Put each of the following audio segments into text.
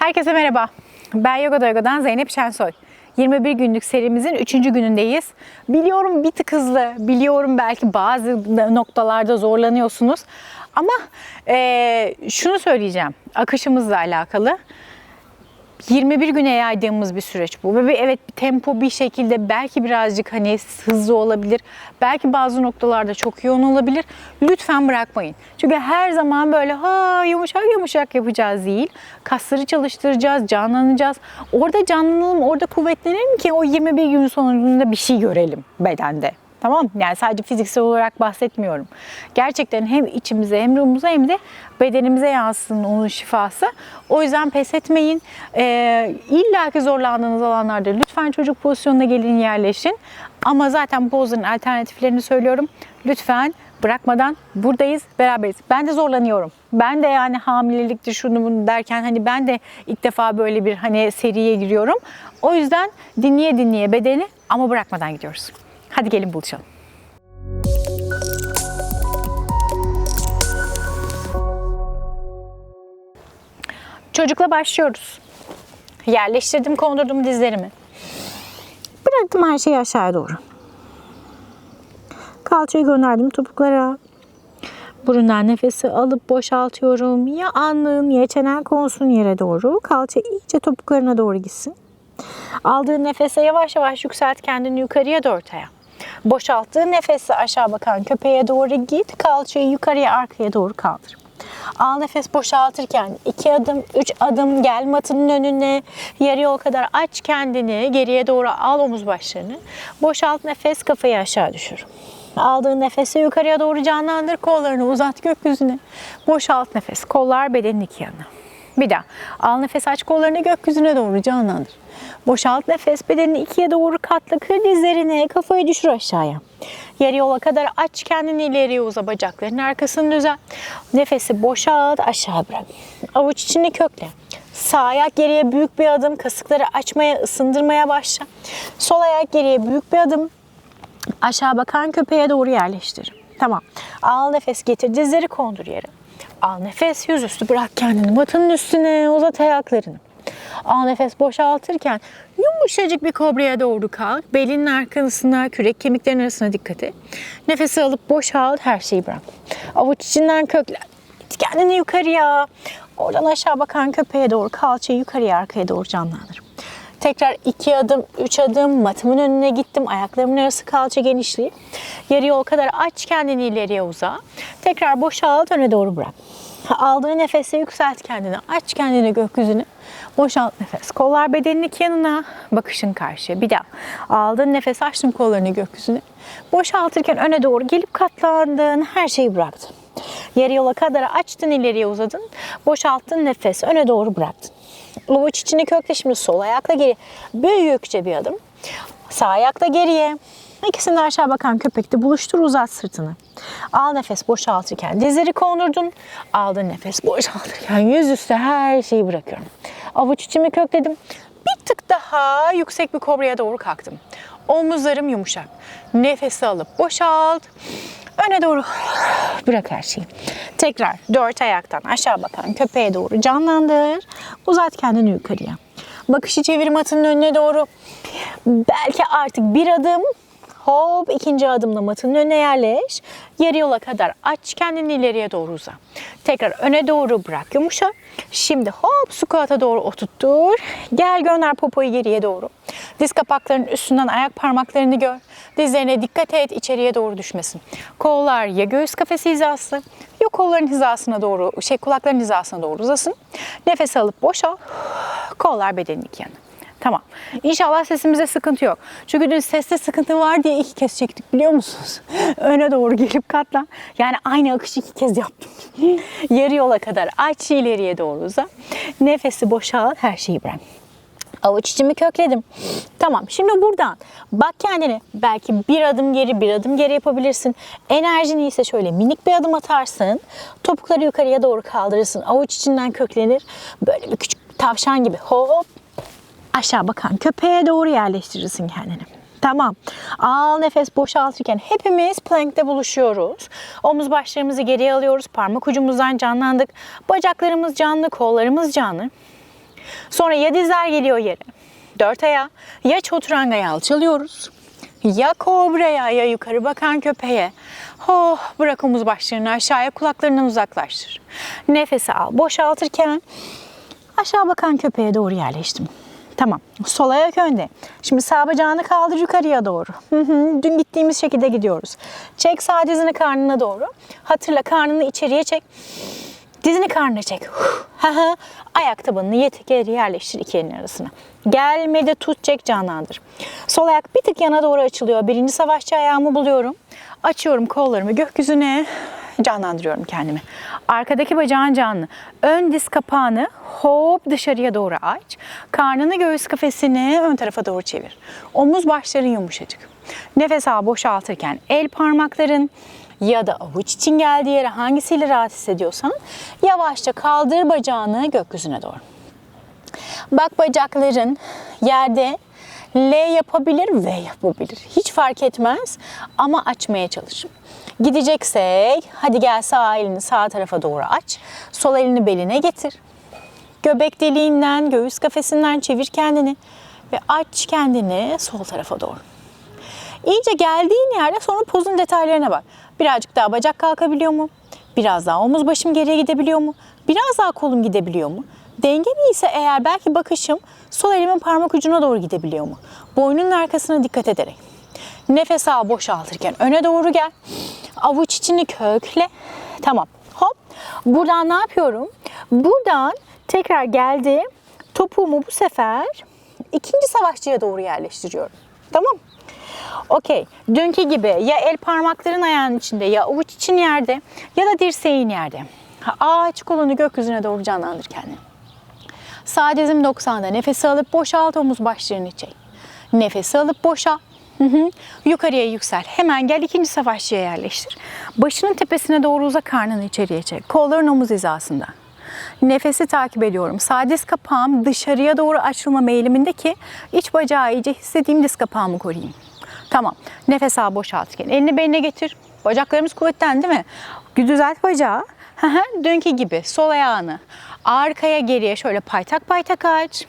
Herkese merhaba. Ben Yoga Doygo'dan Zeynep Şensoy. 21 günlük serimizin 3. günündeyiz. Biliyorum bir tık hızlı, biliyorum belki bazı noktalarda zorlanıyorsunuz. Ama eee, şunu söyleyeceğim, akışımızla alakalı. 21 güne yaydığımız bir süreç bu. Ve evet tempo bir şekilde belki birazcık hani hızlı olabilir. Belki bazı noktalarda çok yoğun olabilir. Lütfen bırakmayın. Çünkü her zaman böyle ha yumuşak yumuşak yapacağız değil. Kasları çalıştıracağız, canlanacağız. Orada canlanalım, orada kuvvetlenelim ki o 21 gün sonunda bir şey görelim bedende. Tamam? Yani sadece fiziksel olarak bahsetmiyorum. Gerçekten hem içimize hem ruhumuza hem de bedenimize yansın onun şifası. O yüzden pes etmeyin. Ee, İlla ki zorlandığınız alanlarda lütfen çocuk pozisyonuna gelin yerleşin. Ama zaten bu pozların alternatiflerini söylüyorum. Lütfen bırakmadan buradayız, beraberiz. Ben de zorlanıyorum. Ben de yani hamilelikti şunu bunu derken hani ben de ilk defa böyle bir hani seriye giriyorum. O yüzden dinleye dinleye bedeni ama bırakmadan gidiyoruz. Hadi gelin buluşalım. Çocukla başlıyoruz. Yerleştirdim, kondurdum dizlerimi. Bıraktım her şeyi aşağı doğru. Kalçayı gönderdim topuklara. Burundan nefesi alıp boşaltıyorum. Ya alnın ya çenen konsun yere doğru. Kalça iyice topuklarına doğru gitsin. Aldığın nefese yavaş yavaş yükselt kendini yukarıya doğru ortaya. Boşalttığın nefesi aşağı bakan köpeğe doğru git. Kalçayı yukarıya arkaya doğru kaldır. Al nefes boşaltırken iki adım, üç adım gel matının önüne. Yarı yol kadar aç kendini. Geriye doğru al omuz başlarını. Boşalt nefes kafayı aşağı düşür. Aldığın nefesi yukarıya doğru canlandır. Kollarını uzat gökyüzüne. Boşalt nefes. Kollar bedenin iki yanına. Bir daha. Al nefes aç kollarını gökyüzüne doğru canlandır. Boşalt nefes bedenini ikiye doğru katla. Kır dizlerini kafayı düşür aşağıya. Yarı yola kadar aç kendini ileriye uza bacaklarının arkasını düzen. Nefesi boşalt aşağı bırak. Avuç içini kökle. Sağ ayak geriye büyük bir adım. Kasıkları açmaya, ısındırmaya başla. Sol ayak geriye büyük bir adım. Aşağı bakan köpeğe doğru yerleştir. Tamam. Al nefes getir dizleri kondur yere. Al nefes yüzüstü bırak kendini matının üstüne uzat ayaklarını. Al nefes boşaltırken yumuşacık bir kobraya doğru kalk. Belinin arkasına, kürek kemiklerinin arasına dikkat et. Nefesi alıp boşalt, her şeyi bırak. Avuç içinden kökle. İt kendini yukarıya. Oradan aşağı bakan köpeğe doğru kalçayı yukarıya arkaya doğru canlandır. Tekrar iki adım, üç adım matımın önüne gittim. Ayaklarımın arası kalça genişliği. Yarı yol kadar aç kendini ileriye uza. Tekrar boşalt öne doğru bırak. Aldığın nefese yükselt kendini. Aç kendini gökyüzüne. Boşalt nefes. Kollar bedenin iki yanına. Bakışın karşıya. Bir daha. Aldığın nefes açtın kollarını gökyüzüne. Boşaltırken öne doğru gelip katlandın. Her şeyi bıraktın. Yarı yola kadar açtın ileriye uzadın. Boşalttın nefes. Öne doğru bıraktın. Avuç içini kökle şimdi sol ayakla geri. Büyükçe bir adım. Sağ ayakla geriye. İkisini de aşağı bakan köpekte buluştur uzat sırtını. Al nefes boşaltırken dizleri kondurdun. Aldın nefes boşaltırken yüzüstü her şeyi bırakıyorum. Avuç içimi kökledim. Bir tık daha yüksek bir kobraya doğru kalktım. Omuzlarım yumuşak. Nefesi alıp boşalt. Öne doğru bırak her şeyi. Tekrar dört ayaktan aşağı bakan köpeğe doğru canlandır. Uzat kendini yukarıya. Bakışı çevir matının önüne doğru. Belki artık bir adım Hop ikinci adımla matının önüne yerleş. Yarı yola kadar aç kendini ileriye doğru uza. Tekrar öne doğru bırak yumuşa. Şimdi hop squat'a doğru oturttur. Gel gönder popoyu geriye doğru. Diz kapaklarının üstünden ayak parmaklarını gör. Dizlerine dikkat et içeriye doğru düşmesin. Kollar ya göğüs kafesi hizası ya kolların hizasına doğru, şey kulakların hizasına doğru uzasın. Nefes alıp boşal. Kollar bedenin iki yanına. Tamam. İnşallah sesimizde sıkıntı yok. Çünkü dün seste sıkıntı var diye iki kez çektik biliyor musunuz? Öne doğru gelip katlan. Yani aynı akışı iki kez yaptım. Yarı yola kadar aç ileriye doğru uza. Nefesi boşalt her şeyi bırak. Avuç içimi kökledim. Tamam şimdi buradan bak kendine belki bir adım geri bir adım geri yapabilirsin. Enerjin iyiyse şöyle minik bir adım atarsın. Topukları yukarıya doğru kaldırırsın. Avuç içinden köklenir. Böyle bir küçük tavşan gibi hop aşağı bakan köpeğe doğru yerleştirirsin kendini. Tamam. Al nefes boşaltırken hepimiz plankte buluşuyoruz. Omuz başlarımızı geriye alıyoruz. Parmak ucumuzdan canlandık. Bacaklarımız canlı, kollarımız canlı. Sonra ya dizler geliyor yere. Dört ayağı. Ya çoturangaya alçalıyoruz. Ya kobraya ya yukarı bakan köpeğe. Oh bırak omuz başlarını aşağıya kulaklarından uzaklaştır. Nefesi al. Boşaltırken aşağı bakan köpeğe doğru yerleştim. Tamam. Sol ayak önde. Şimdi sağ bacağını kaldır yukarıya doğru. Dün gittiğimiz şekilde gidiyoruz. Çek sağ dizini karnına doğru. Hatırla karnını içeriye çek. Dizini karnına çek. Ayak tabanını yet geri yerleştir iki elin arasına. Gelmedi tut çek canlandır. Sol ayak bir tık yana doğru açılıyor. Birinci savaşçı ayağımı buluyorum. Açıyorum kollarımı gökyüzüne canlandırıyorum kendimi. Arkadaki bacağın canlı. Ön diz kapağını hop dışarıya doğru aç. Karnını göğüs kafesini ön tarafa doğru çevir. Omuz başların yumuşacık. Nefes al boşaltırken el parmakların ya da avuç için geldiği yere hangisiyle rahat hissediyorsan yavaşça kaldır bacağını gökyüzüne doğru. Bak bacakların yerde L yapabilir, V yapabilir. Hiç fark etmez ama açmaya çalış. Gideceksek hadi gel sağ elini sağ tarafa doğru aç. Sol elini beline getir. Göbek deliğinden, göğüs kafesinden çevir kendini ve aç kendini sol tarafa doğru. İyice geldiğin yerde sonra pozun detaylarına bak. Birazcık daha bacak kalkabiliyor mu? Biraz daha omuz başım geriye gidebiliyor mu? Biraz daha kolum gidebiliyor mu? Dengeli ise eğer belki bakışım sol elimin parmak ucuna doğru gidebiliyor mu? Boynunun arkasına dikkat ederek. Nefes al boşaltırken öne doğru gel. Avuç içini kökle. Tamam. Hop. Buradan ne yapıyorum? Buradan tekrar geldi. Topuğumu bu sefer ikinci savaşçıya doğru yerleştiriyorum. Tamam. Okey. Dünkü gibi ya el parmakların ayağın içinde ya avuç için yerde ya da dirseğin yerde. Ha, Aç kolunu gökyüzüne doğru canlandır kendini. Sağ dizim 90'da. Nefesi alıp boşalt omuz başlarını çek. Nefesi alıp boşal. Hı hı. Yukarıya yüksel. Hemen gel ikinci savaşçıya yerleştir. Başının tepesine doğru uza karnını içeriye çek. Kolların omuz hizasında. Nefesi takip ediyorum. Sağ diz kapağım dışarıya doğru açılma meyliminde ki iç bacağı iyice hissettiğim diz kapağımı koruyayım. Tamam. Nefes al boşaltırken. Elini beline getir. Bacaklarımız kuvvetten değil mi? Düzelt bacağı. Dünkü gibi sol ayağını arkaya geriye şöyle paytak paytak aç.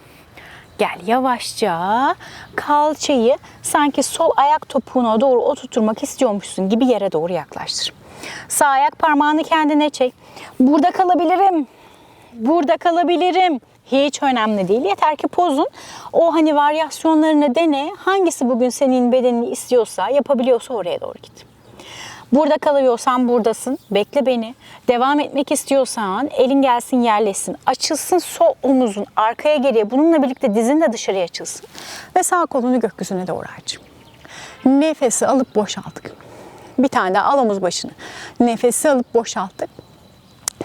Gel yavaşça kalçayı sanki sol ayak topuğuna doğru oturtmak istiyormuşsun gibi yere doğru yaklaştır. Sağ ayak parmağını kendine çek. Burada kalabilirim. Burada kalabilirim. Hiç önemli değil. Yeter ki pozun o hani varyasyonlarını dene. Hangisi bugün senin bedenini istiyorsa, yapabiliyorsa oraya doğru git. Burada kalıyorsan buradasın. Bekle beni. Devam etmek istiyorsan elin gelsin yerleşsin. Açılsın sol omuzun arkaya geriye. Bununla birlikte dizin de dışarıya açılsın. Ve sağ kolunu gökyüzüne doğru aç. Nefesi alıp boşalttık. Bir tane daha al omuz başını. Nefesi alıp boşalttık.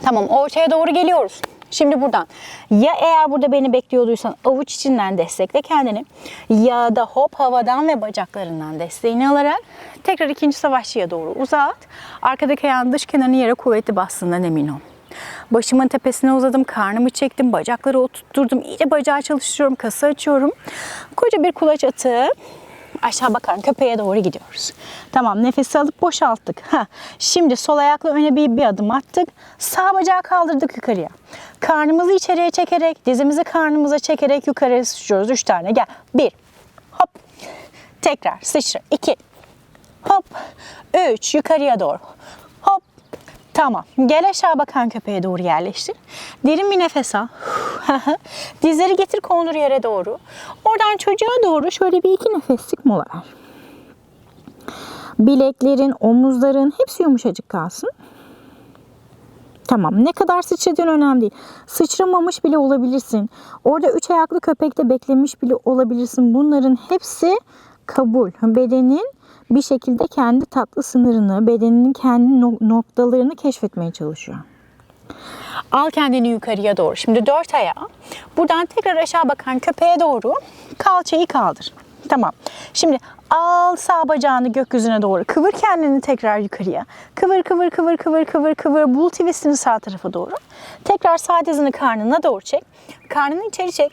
Tamam ortaya doğru geliyoruz. Şimdi buradan ya eğer burada beni bekliyorduysan avuç içinden destekle kendini ya da hop havadan ve bacaklarından desteğini alarak tekrar ikinci savaşçıya doğru uzat. Arkadaki ayağın dış kenarını yere kuvvetli bastığından emin ol. Başımın tepesine uzadım, karnımı çektim, bacakları oturtturdum, iyice bacağı çalıştırıyorum, kası açıyorum. Koca bir kulaç atıp aşağı bakan köpeğe doğru gidiyoruz. Tamam nefesi alıp boşalttık. Ha, şimdi sol ayakla öne bir, bir adım attık. Sağ bacağı kaldırdık yukarıya. Karnımızı içeriye çekerek, dizimizi karnımıza çekerek yukarıya sıçrıyoruz. Üç tane gel. Bir. Hop. Tekrar sıçra. İki. Hop. Üç. Yukarıya doğru. Tamam. Gel aşağı bakan köpeğe doğru yerleştir. Derin bir nefes al. Dizleri getir kondur yere doğru. Oradan çocuğa doğru şöyle bir iki nefeslik mola ver. Bileklerin, omuzların hepsi yumuşacık kalsın. Tamam. Ne kadar sıçradığın önemli değil. Sıçramamış bile olabilirsin. Orada üç ayaklı köpekte beklemiş bile olabilirsin. Bunların hepsi kabul. Bedenin bir şekilde kendi tatlı sınırını, bedeninin kendi no- noktalarını keşfetmeye çalışıyor. Al kendini yukarıya doğru. Şimdi dört ayağı. Buradan tekrar aşağı bakan köpeğe doğru kalçayı kaldır. Tamam. Şimdi al sağ bacağını gökyüzüne doğru. Kıvır kendini tekrar yukarıya. Kıvır kıvır kıvır kıvır kıvır kıvır. Bul twistini sağ tarafa doğru. Tekrar sağ dizini karnına doğru çek. Karnını içeri çek.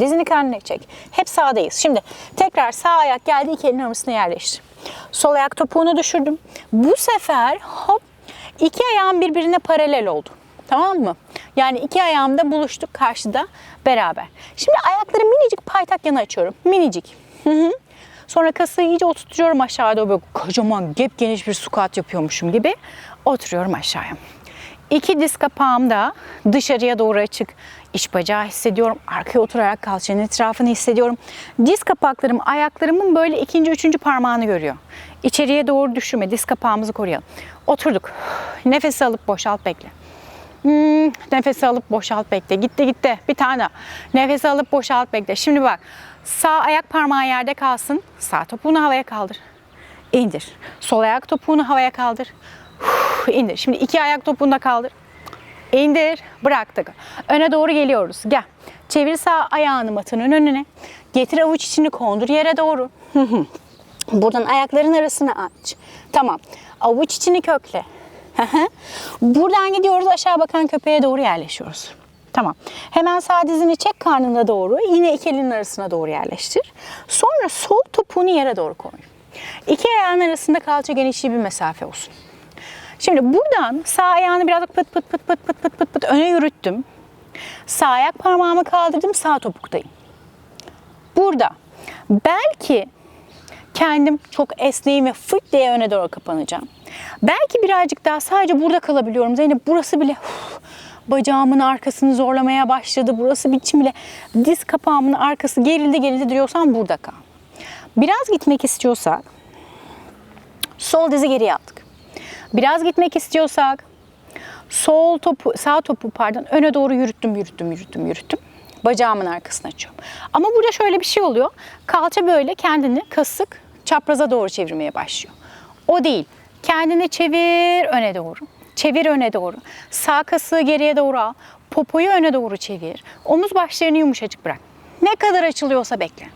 Dizini karnına çek. Hep sağdayız. Şimdi tekrar sağ ayak geldi iki elin arasına yerleştir. Sol ayak topuğunu düşürdüm. Bu sefer hop iki ayağım birbirine paralel oldu. Tamam mı? Yani iki ayağım da buluştuk karşıda beraber. Şimdi ayakları minicik paytak yana açıyorum. Minicik. Sonra kasığı iyice oturtuyorum aşağıya doğru böyle kocaman gep geniş bir squat yapıyormuşum gibi oturuyorum aşağıya. İki diz kapağım da dışarıya doğru açık. İç bacağı hissediyorum. Arkaya oturarak kalçanın etrafını hissediyorum. Diz kapaklarım ayaklarımın böyle ikinci, üçüncü parmağını görüyor. İçeriye doğru düşürme. Diz kapağımızı koruyalım. Oturduk. Nefes alıp boşalt bekle. Hmm, nefes alıp boşalt bekle. Gitti gitti. Bir tane daha. Nefes alıp boşalt bekle. Şimdi bak. Sağ ayak parmağı yerde kalsın. Sağ topuğunu havaya kaldır. İndir. Sol ayak topuğunu havaya kaldır. Uf, indir. Şimdi iki ayak topuğunu da kaldır. İndir. Bıraktık. Öne doğru geliyoruz. Gel. Çevir sağ ayağını matının önüne. Getir avuç içini kondur yere doğru. Buradan ayakların arasını aç. Tamam. Avuç içini kökle. Buradan gidiyoruz aşağı bakan köpeğe doğru yerleşiyoruz. Tamam. Hemen sağ dizini çek karnına doğru. Yine iki elinin arasına doğru yerleştir. Sonra sol topuğunu yere doğru koy. İki ayağın arasında kalça genişliği bir mesafe olsun. Şimdi buradan sağ ayağını biraz pıt pıt pıt pıt pıt pıt pıt pıt öne yürüttüm. Sağ ayak parmağımı kaldırdım sağ topuktayım. Burada belki kendim çok esneyim ve fıt diye öne doğru kapanacağım. Belki birazcık daha sadece burada kalabiliyorum. Zeynep burası bile uf, bacağımın arkasını zorlamaya başladı. Burası biçim bile diz kapağımın arkası gerildi gerildi diyorsan burada kal. Biraz gitmek istiyorsak sol dizi geriye attık. Biraz gitmek istiyorsak sol topu, sağ topu pardon öne doğru yürüttüm, yürüttüm, yürüttüm, yürüttüm. Bacağımın arkasına açıyorum. Ama burada şöyle bir şey oluyor. Kalça böyle kendini kasık çapraza doğru çevirmeye başlıyor. O değil. Kendini çevir öne doğru. Çevir öne doğru. Sağ kasığı geriye doğru al. Popoyu öne doğru çevir. Omuz başlarını yumuşacık bırak. Ne kadar açılıyorsa bekle.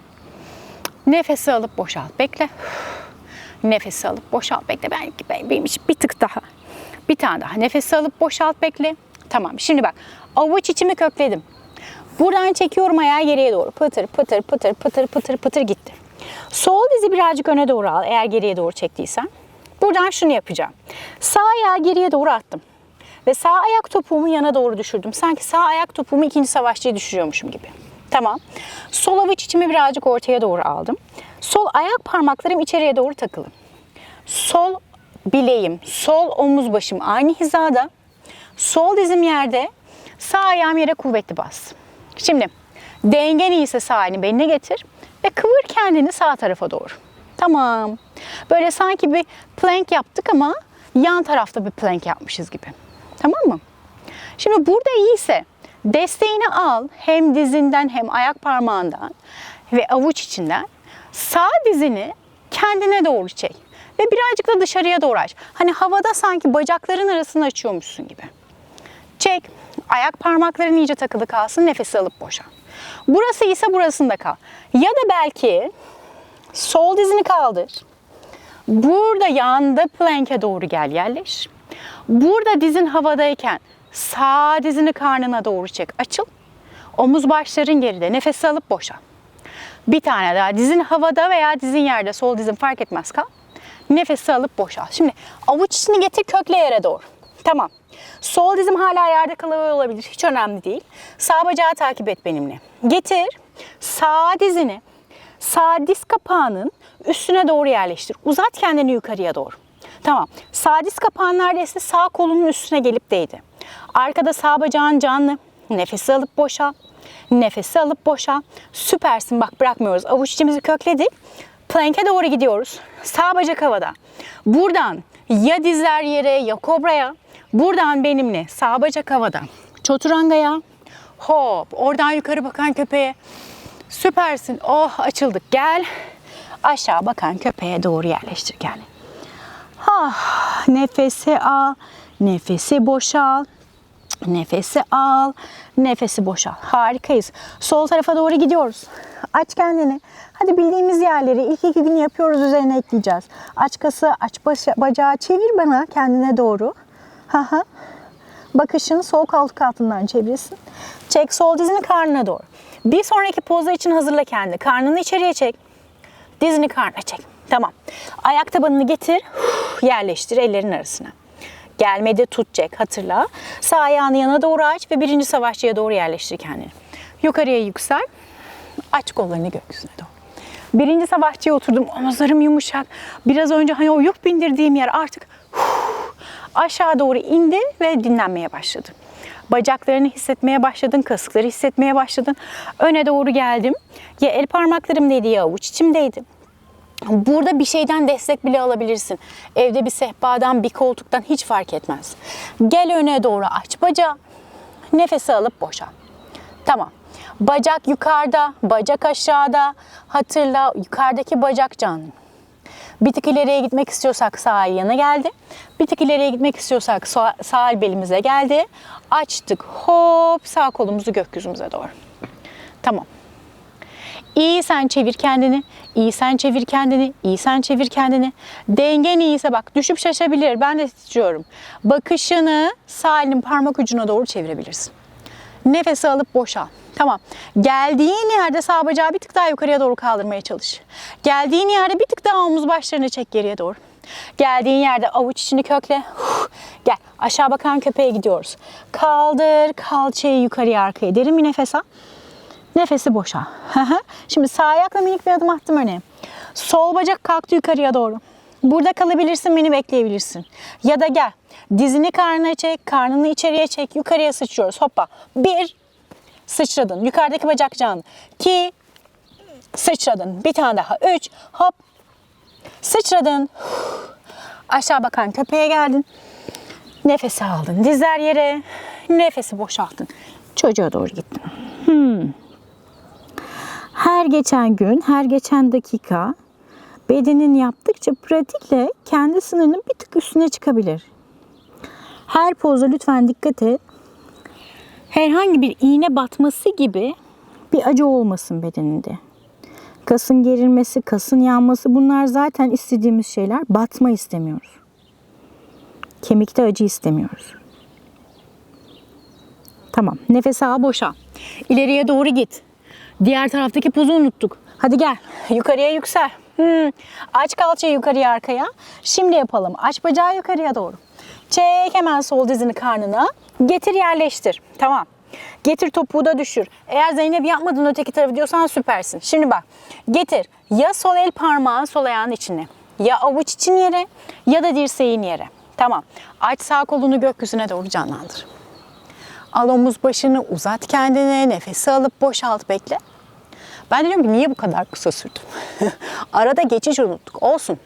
Nefesi alıp boşalt. Bekle. Nefesi alıp boşalt bekle. Belki ben- benim bir tık daha. Bir tane daha. Nefesi alıp boşalt bekle. Tamam. Şimdi bak. Avuç içimi kökledim. Buradan çekiyorum ayağı geriye doğru. Pıtır pıtır pıtır pıtır pıtır pıtır gitti. Sol dizi birazcık öne doğru al eğer geriye doğru çektiysen. Buradan şunu yapacağım. Sağ ayağı geriye doğru attım. Ve sağ ayak topuğumu yana doğru düşürdüm. Sanki sağ ayak topuğumu ikinci savaşçıya düşürüyormuşum gibi. Tamam. Sol avuç içimi birazcık ortaya doğru aldım. Sol ayak parmaklarım içeriye doğru takılı. Sol bileğim, sol omuz başım aynı hizada. Sol dizim yerde, sağ ayağım yere kuvvetli bas. Şimdi dengen iyiyse sağ elini beline getir ve kıvır kendini sağ tarafa doğru. Tamam. Böyle sanki bir plank yaptık ama yan tarafta bir plank yapmışız gibi. Tamam mı? Şimdi burada iyiyse desteğini al hem dizinden hem ayak parmağından ve avuç içinden. Sağ dizini kendine doğru çek ve birazcık da dışarıya doğru aç. Hani havada sanki bacakların arasını açıyormuşsun gibi. Çek. Ayak parmakların iyice takılı kalsın. Nefesi alıp boşa. Burası ise burasında kal. Ya da belki sol dizini kaldır. Burada yanda plank'e doğru gel yerleş. Burada dizin havadayken sağ dizini karnına doğru çek. Açıl. Omuz başların geride. Nefesi alıp boşa. Bir tane daha dizin havada veya dizin yerde. Sol dizin fark etmez kal. Nefesi alıp boşal. Şimdi avuç içini getir kökle yere doğru. Tamam. Sol dizim hala yerde kalıyor olabilir. Hiç önemli değil. Sağ bacağı takip et benimle. Getir. Sağ dizini sağ diz kapağının üstüne doğru yerleştir. Uzat kendini yukarıya doğru. Tamam. Sağ diz kapağın neredeyse sağ kolunun üstüne gelip değdi. Arkada sağ bacağın canlı. Nefesi alıp boşa. Nefesi alıp boşa. Süpersin bak bırakmıyoruz. Avuç içimizi kökledik. Plank'e doğru gidiyoruz. Sağ bacak havada. Buradan ya dizler yere ya kobraya. Buradan benimle sağ bacak havada. Çoturangaya. Hop. Oradan yukarı bakan köpeğe. Süpersin. Oh açıldık. Gel. Aşağı bakan köpeğe doğru yerleştir gel. Ah, nefesi al. Nefesi boşal. Nefesi al, nefesi boşal. Harikayız. Sol tarafa doğru gidiyoruz. Aç kendini. Hadi bildiğimiz yerleri ilk iki gün yapıyoruz üzerine ekleyeceğiz. Aç kası, aç başa- bacağı çevir bana kendine doğru. Haha. Bakışını sol koltuk altından çevirsin. Çek sol dizini karnına doğru. Bir sonraki poza için hazırla kendini. Karnını içeriye çek. Dizini karnına çek. Tamam. Ayak tabanını getir. Yerleştir ellerin arasına. Gelmede tut Jack hatırla. Sağ ayağını yana doğru aç ve birinci savaşçıya doğru yerleştir kendini. Yukarıya yüksel. Aç kollarını gökyüzüne doğru. Birinci savaşçıya oturdum. Omuzlarım yumuşak. Biraz önce hani o yük bindirdiğim yer artık aşağı doğru indi ve dinlenmeye başladı. Bacaklarını hissetmeye başladın, kasıkları hissetmeye başladın. Öne doğru geldim. Ya el parmaklarımdaydı ya avuç içimdeydi. Burada bir şeyden destek bile alabilirsin. Evde bir sehpadan, bir koltuktan hiç fark etmez. Gel öne doğru aç bacağı. Nefesi alıp boşa. Tamam. Bacak yukarıda, bacak aşağıda. Hatırla yukarıdaki bacak canlı. Bir tık ileriye gitmek istiyorsak sağ yana geldi. Bir tık ileriye gitmek istiyorsak sağ, sağ el belimize geldi. Açtık. Hop sağ kolumuzu gökyüzümüze doğru. Tamam. İyi sen çevir kendini. iyi sen çevir kendini. iyi sen çevir kendini. Dengen iyiyse bak düşüp şaşabilir. Ben de titriyorum. Bakışını sağ elin parmak ucuna doğru çevirebilirsin. Nefes alıp boşal. Tamam. Geldiğin yerde sağ bacağı bir tık daha yukarıya doğru kaldırmaya çalış. Geldiğin yerde bir tık daha omuz başlarını çek geriye doğru. Geldiğin yerde avuç içini kökle. Gel. Aşağı bakan köpeğe gidiyoruz. Kaldır kalçayı yukarıya arkaya. Derin bir nefes al. Nefesi boşa. Şimdi sağ ayakla minik bir adım attım öne. Sol bacak kalktı yukarıya doğru. Burada kalabilirsin, beni bekleyebilirsin. Ya da gel. Dizini karnına çek, karnını içeriye çek, yukarıya sıçrıyoruz. Hoppa. Bir, sıçradın. Yukarıdaki bacak canlı. İki, sıçradın. Bir tane daha. Üç, hop. Sıçradın. Aşağı bakan köpeğe geldin. Nefesi aldın. Dizler yere. Nefesi boşalttın. Çocuğa doğru gittin. Her geçen gün, her geçen dakika bedenin yaptıkça pratikle kendi sınırının bir tık üstüne çıkabilir. Her pozda lütfen dikkat et. Herhangi bir iğne batması gibi bir acı olmasın bedeninde. Kasın gerilmesi, kasın yanması bunlar zaten istediğimiz şeyler. Batma istemiyoruz. Kemikte acı istemiyoruz. Tamam. Nefes al boşa. İleriye doğru git. Diğer taraftaki pozu unuttuk. Hadi gel. Yukarıya yüksel. Hmm. Aç kalçayı yukarıya arkaya. Şimdi yapalım. Aç bacağı yukarıya doğru. Çek hemen sol dizini karnına. Getir yerleştir. Tamam. Getir topuğu da düşür. Eğer Zeynep yapmadın öteki tarafı diyorsan süpersin. Şimdi bak. Getir. Ya sol el parmağın sol ayağın içine. Ya avuç için yere ya da dirseğin yere. Tamam. Aç sağ kolunu gökyüzüne doğru canlandır. Al omuz başını uzat kendine. Nefesi alıp boşalt bekle. Ben de diyorum ki niye bu kadar kısa sürdü? Arada geçiş unuttuk. Olsun.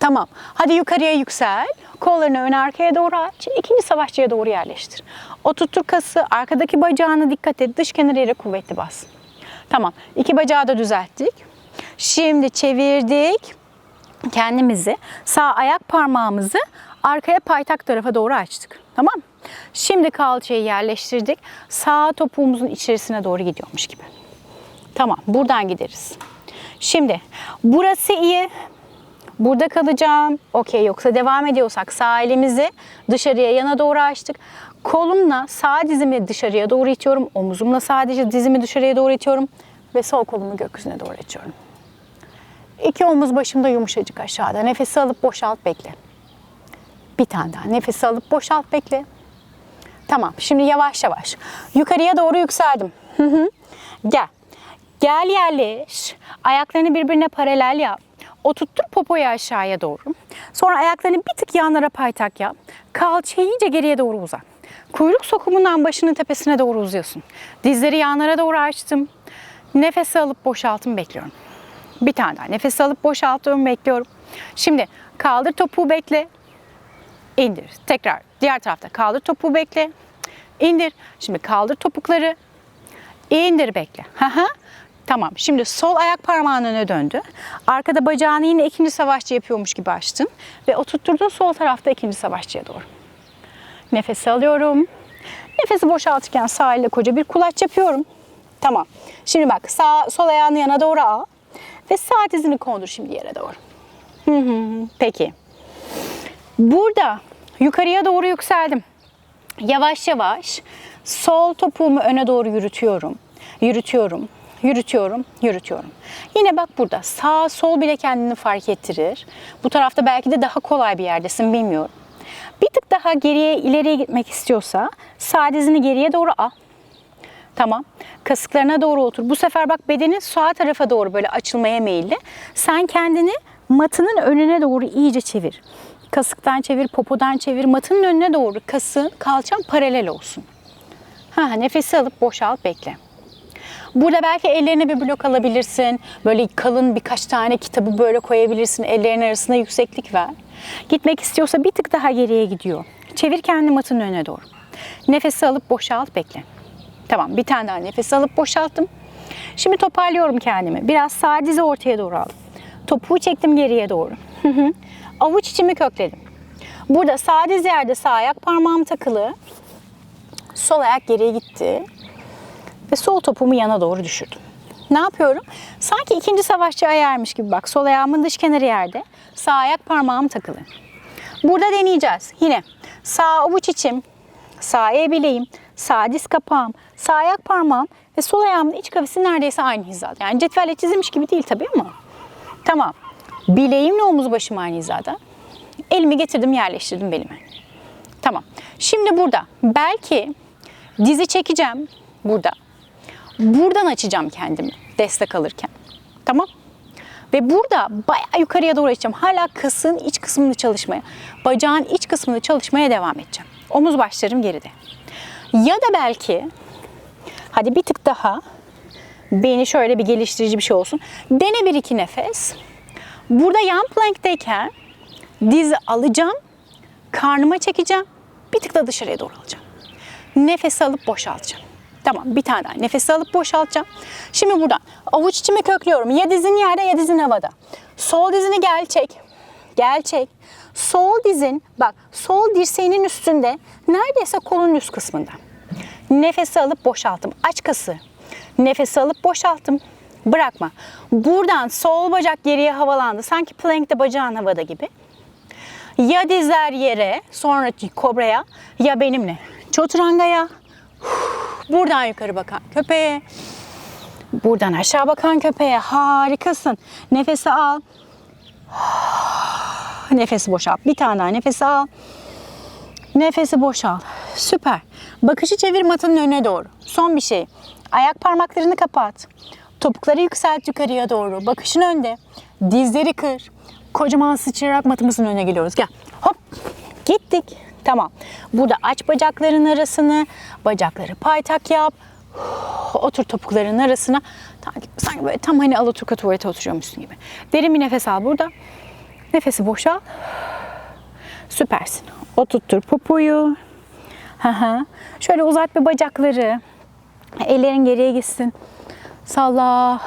Tamam. Hadi yukarıya yüksel. Kollarını ön arkaya doğru aç. İkinci savaşçıya doğru yerleştir. Oturtur kası. Arkadaki bacağına dikkat et. Dış kenarı yere kuvvetli bas. Tamam. İki bacağı da düzelttik. Şimdi çevirdik kendimizi sağ ayak parmağımızı arkaya paytak tarafa doğru açtık. Tamam? Şimdi kalçayı yerleştirdik. Sağ topuğumuzun içerisine doğru gidiyormuş gibi. Tamam buradan gideriz. Şimdi burası iyi. Burada kalacağım. Okey yoksa devam ediyorsak sağ elimizi dışarıya yana doğru açtık. Kolumla sağ dizimi dışarıya doğru itiyorum. Omuzumla sadece dizimi dışarıya doğru itiyorum. Ve sol kolumu gökyüzüne doğru itiyorum. İki omuz başımda yumuşacık aşağıda. Nefesi alıp boşalt bekle. Bir tane daha. Nefesi alıp boşalt bekle. Tamam. Şimdi yavaş yavaş. Yukarıya doğru yükseldim. Gel. Gel yerleş. Ayaklarını birbirine paralel yap. Oturttur popoyu aşağıya doğru. Sonra ayaklarını bir tık yanlara paytak yap. Kalçayı iyice geriye doğru uzat. Kuyruk sokumundan başının tepesine doğru uzuyorsun. Dizleri yanlara doğru açtım. Nefesi alıp boşaltın bekliyorum. Bir tane daha nefes alıp boşaltıyorum bekliyorum. Şimdi kaldır topuğu bekle. İndir. Tekrar diğer tarafta kaldır topuğu bekle. İndir. Şimdi kaldır topukları. İndir bekle. Tamam. Şimdi sol ayak parmağın öne döndü. Arkada bacağını yine ikinci savaşçı yapıyormuş gibi açtın. Ve oturtturdun sol tarafta ikinci savaşçıya doğru. Nefes alıyorum. Nefesi boşaltırken sağ elle koca bir kulaç yapıyorum. Tamam. Şimdi bak sağ sol ayağını yana doğru al. Ve sağ dizini kondur şimdi yere doğru. Hı hı. Peki. Burada yukarıya doğru yükseldim. Yavaş yavaş sol topuğumu öne doğru yürütüyorum. Yürütüyorum. Yürütüyorum, yürütüyorum. Yine bak burada sağ sol bile kendini fark ettirir. Bu tarafta belki de daha kolay bir yerdesin bilmiyorum. Bir tık daha geriye ileriye gitmek istiyorsa sağ dizini geriye doğru al. Tamam. Kasıklarına doğru otur. Bu sefer bak bedenin sağ tarafa doğru böyle açılmaya meyilli. Sen kendini matının önüne doğru iyice çevir. Kasıktan çevir, popodan çevir. Matının önüne doğru kasın, kalçan paralel olsun. Ha, nefesi alıp boşalt, bekle. Burada belki ellerine bir blok alabilirsin. Böyle kalın birkaç tane kitabı böyle koyabilirsin. Ellerin arasına yükseklik ver. Gitmek istiyorsa bir tık daha geriye gidiyor. Çevir kendi matın önüne doğru. Nefesi alıp boşalt, bekle. Tamam bir tane daha nefes alıp boşalttım. Şimdi toparlıyorum kendimi. Biraz sağ dizi ortaya doğru aldım. Topuğu çektim geriye doğru. Avuç içimi kökledim. Burada sağ diz yerde sağ ayak parmağım takılı. Sol ayak geriye gitti. Ve sol topuğumu yana doğru düşürdüm. Ne yapıyorum? Sanki ikinci savaşçı ayarmış gibi bak. Sol ayağımın dış kenarı yerde. Sağ ayak parmağım takılı. Burada deneyeceğiz. Yine sağ avuç içim, sağ el bileğim, sağ diz kapağım, sağ ayak parmağım ve sol ayağımın iç kafesi neredeyse aynı hizada. Yani cetvelle çizilmiş gibi değil tabii ama. Tamam. Bileğimle omuz başım aynı hizada. Elimi getirdim yerleştirdim belime. Tamam. Şimdi burada belki dizi çekeceğim burada. Buradan açacağım kendimi destek alırken. Tamam. Ve burada bayağı yukarıya doğru açacağım. Hala kasın iç kısmını çalışmaya, bacağın iç kısmını çalışmaya devam edeceğim. Omuz başlarım geride. Ya da belki hadi bir tık daha beni şöyle bir geliştirici bir şey olsun. Dene bir iki nefes. Burada yan plank'teyken dizi alacağım, karnıma çekeceğim, bir tık da dışarıya doğru alacağım. Nefes alıp boşaltacağım. Tamam bir tane daha nefes alıp boşaltacağım. Şimdi buradan avuç içimi köklüyorum. Ya dizin yerde ya dizin havada. Sol dizini gel çek. Gel çek. Sol dizin bak sol dirseğinin üstünde neredeyse kolun üst kısmında. Nefesi alıp boşalttım. Aç kası. Nefesi alıp boşalttım. Bırakma. Buradan sol bacak geriye havalandı. Sanki plankte bacağın havada gibi. Ya dizler yere, sonra kobraya ya benimle. Çoturangaya. Buradan yukarı bakan köpeğe. Buradan aşağı bakan köpeğe. Harikasın. Nefesi al. Nefesi boşalt. Bir tane daha nefesi al. Nefesi boşalt. Süper. Bakışı çevir matının önüne doğru. Son bir şey. Ayak parmaklarını kapat. Topukları yükselt yukarıya doğru. Bakışın önde. Dizleri kır. Kocaman sıçrayarak matımızın önüne geliyoruz. Gel. Hop. Gittik. Tamam. Burada aç bacakların arasını. Bacakları paytak yap. Otur topukların arasına. Sanki, böyle tam hani Alaturka tuvalete oturuyormuşsun gibi. Derin bir nefes al burada. Nefesi boşal. Süpersin. Oturttur popoyu. Şöyle uzat bir bacakları. Ellerin geriye gitsin. Salla.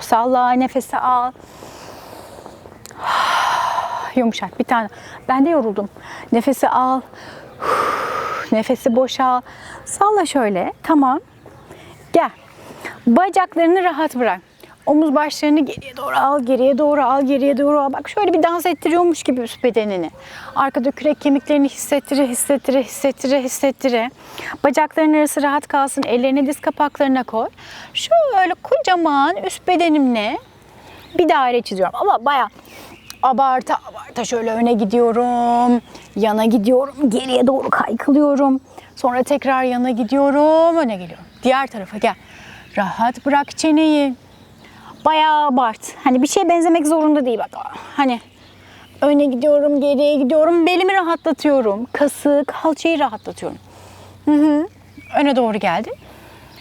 Salla. Nefesi al. Yumuşak bir tane. Ben de yoruldum. Nefesi al. Nefesi boşal. Salla şöyle. Tamam. Gel. Bacaklarını rahat bırak. Omuz başlarını geriye doğru al, geriye doğru al, geriye doğru al. Bak şöyle bir dans ettiriyormuş gibi üst bedenini. Arkada kürek kemiklerini hissettire, hissettire, hissettire, hissettire. Bacakların arası rahat kalsın. Ellerini diz kapaklarına koy. Şöyle kocaman üst bedenimle bir daire çiziyorum. Ama bayağı abarta abarta şöyle öne gidiyorum. Yana gidiyorum. Geriye doğru kaykılıyorum. Sonra tekrar yana gidiyorum. Öne geliyorum. Diğer tarafa gel. Rahat bırak çeneyi. Bayağı abart. Hani bir şeye benzemek zorunda değil bak. Hani öne gidiyorum, geriye gidiyorum. Belimi rahatlatıyorum. Kası, kalçayı rahatlatıyorum. Hı hı. Öne doğru geldi.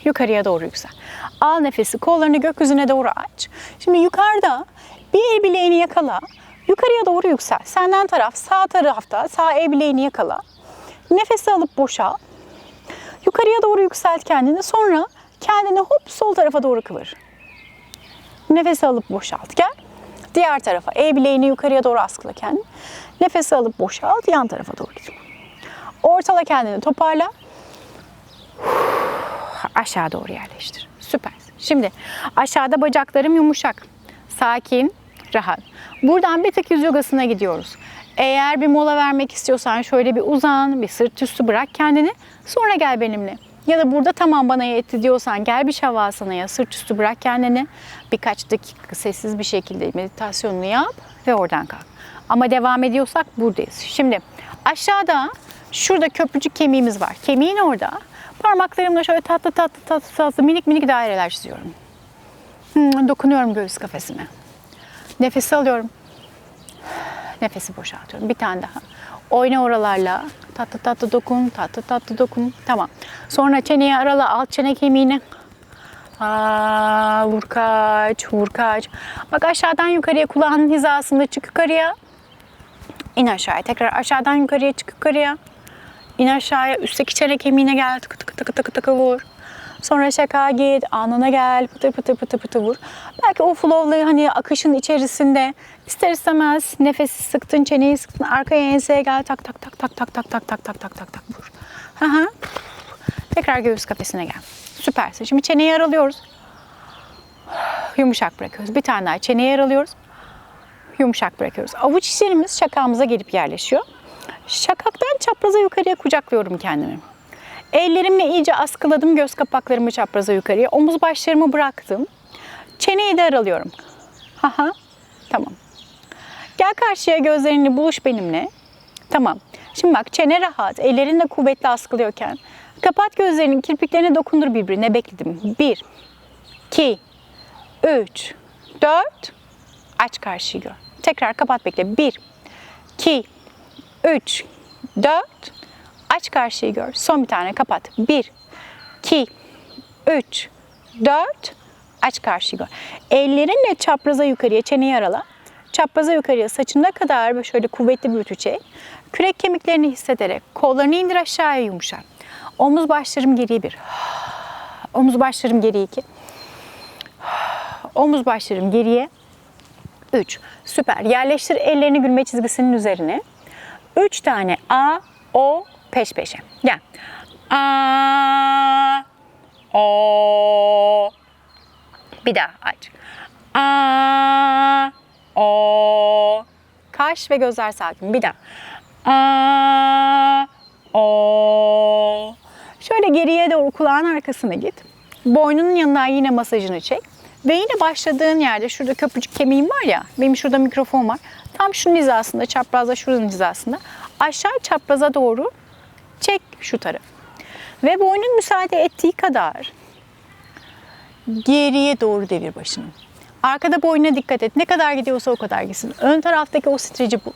Yukarıya doğru yüksel. Al nefesi, kollarını gökyüzüne doğru aç. Şimdi yukarıda bir el bileğini yakala. Yukarıya doğru yüksel. Senden taraf sağ tarafta sağ el bileğini yakala. Nefesi alıp boşal. Yukarıya doğru yükselt kendini. Sonra kendini hop sol tarafa doğru kıvır. Nefes alıp boşalt. Gel. Diğer tarafa. El bileğini yukarıya doğru askıla kendini. Nefes alıp boşalt. Yan tarafa doğru git. Ortala kendini. Toparla. Aşağı doğru yerleştir. Süper. Şimdi aşağıda bacaklarım yumuşak. Sakin, rahat. Buradan bir tık yüz yogasına gidiyoruz. Eğer bir mola vermek istiyorsan şöyle bir uzan, bir sırt üstü bırak kendini. Sonra gel benimle. Ya da burada tamam bana yetti diyorsan gel bir şavasanaya sırt üstü bırak kendini. Birkaç dakika sessiz bir şekilde meditasyonunu yap ve oradan kalk. Ama devam ediyorsak buradayız. Şimdi aşağıda şurada köprücük kemiğimiz var. Kemiğin orada parmaklarımla şöyle tatlı tatlı tatlı tatlı minik minik daireler çiziyorum. Hmm, dokunuyorum göğüs kafesime. Nefes alıyorum. Nefesi boşaltıyorum. Bir tane daha. Oyna oralarla. Tatlı tatlı dokun, tatlı tatlı dokun. Tamam. Sonra çeneyi arala, alt çene kemiğini. Aa, vur kaç, vur kaç. Bak aşağıdan yukarıya kulağının hizasında çık yukarıya. İn aşağıya. Tekrar aşağıdan yukarıya çık yukarıya. İn aşağıya. Üstteki çene kemiğine gel. Tıkı tıkı tıkı tıkı tıkı vur. Sonra şaka git, anına gel, pıtır pıtır pıtır pıtır vur. Belki o flow'la hani akışın içerisinde ister istemez nefesi sıktın, çeneyi sıktın, arkaya enseye gel, tak tak tak tak tak tak tak tak tak tak tak tak vur. Hı. Tekrar göğüs kafesine gel. Süpersin. Şimdi çeneyi aralıyoruz. Yumuşak bırakıyoruz. Bir tane daha çeneyi aralıyoruz. Yumuşak bırakıyoruz. Avuç içlerimiz şakağımıza gelip yerleşiyor. Şakaktan çapraza yukarıya kucaklıyorum kendimi. Ellerimle iyice askıladım göz kapaklarımı çapraza yukarıya. Omuz başlarımı bıraktım. Çeneyi de aralıyorum. Haha. Tamam. Gel karşıya gözlerini buluş benimle. Tamam. Şimdi bak çene rahat, ellerin de kuvvetli askılıyorken kapat gözlerinin kirpiklerine dokundur birbirine bekledim. Bir, iki, üç, dört. Aç karşıyı gör. Tekrar kapat bekle. Bir, iki, üç, dört. Aç karşıyı gör. Son bir tane kapat. Bir, iki, üç, dört. Aç karşıyı gör. Ellerinle çapraza yukarıya çeneyi arala. Çapraza yukarıya saçına kadar şöyle kuvvetli bir çek. Kürek kemiklerini hissederek kollarını indir aşağıya yumuşak. Omuz başlarım geriye bir. Omuz başlarım geriye iki. Omuz başlarım geriye 3. Süper. Yerleştir ellerini gülme çizgisinin üzerine. 3 tane A, O peş peşe. Gel. A, O. Bir daha aç. A, O. Kaş ve gözler sakin. Bir daha. A, O. Şöyle geriye doğru kulağın arkasına git. Boynunun yanından yine masajını çek. Ve yine başladığın yerde şurada köprücük kemiğim var ya, benim şurada mikrofon var. Tam şunun hizasında, çaprazda şuranın hizasında. Aşağı çapraza doğru çek şu taraf. Ve boynun müsaade ettiği kadar geriye doğru devir başını. Arkada boynuna dikkat et. Ne kadar gidiyorsa o kadar gitsin. Ön taraftaki o streci bul.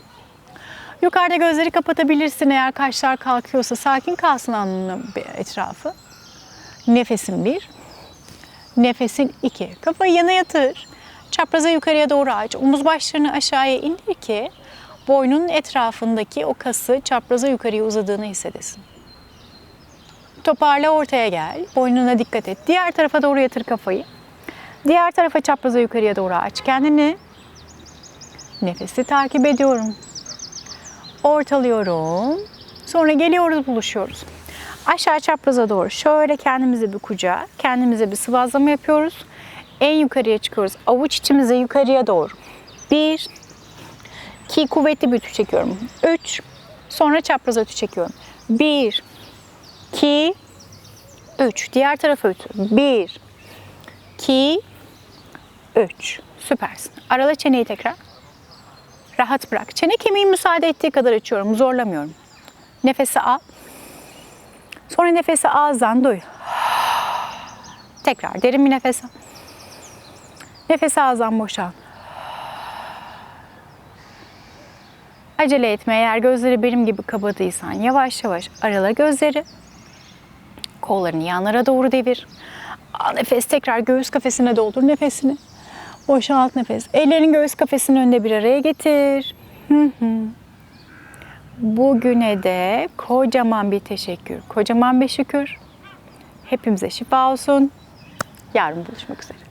Yukarıda gözleri kapatabilirsin eğer kaşlar kalkıyorsa. Sakin kalsın alnının etrafı. Nefesin bir. Nefesin iki. Kafayı yana yatır. Çapraza yukarıya doğru aç. Omuz başlarını aşağıya indir ki boynunun etrafındaki o kası çapraza yukarıya uzadığını hissedesin. Toparla ortaya gel. Boynuna dikkat et. Diğer tarafa doğru yatır kafayı. Diğer tarafa çapraza yukarıya doğru aç kendini. Nefesi takip ediyorum. Ortalıyorum. Sonra geliyoruz buluşuyoruz. Aşağı çapraza doğru şöyle kendimize bir kucağa, kendimize bir sıvazlama yapıyoruz. En yukarıya çıkıyoruz. Avuç içimize yukarıya doğru. Bir, iki kuvvetli bir ütü çekiyorum. Üç, sonra çapraza ütü çekiyorum. Bir, iki, üç. Diğer tarafa ütü. Bir, iki, üç. Süpersin. Arala çeneyi tekrar. Rahat bırak. Çene kemiği müsaade ettiği kadar açıyorum. Zorlamıyorum. Nefesi al. Sonra nefesi ağızdan duy. Tekrar derin bir nefes al. Nefesi ağızdan boşalt. Acele etme eğer gözleri benim gibi kabadıysan yavaş yavaş arala gözleri. Kollarını yanlara doğru devir. Al nefes tekrar göğüs kafesine doldur nefesini. Boşalt nefes. Ellerini göğüs kafesinin önünde bir araya getir. Hı hı. Bugüne de kocaman bir teşekkür, kocaman bir şükür. Hepimize şifa olsun. Yarın buluşmak üzere.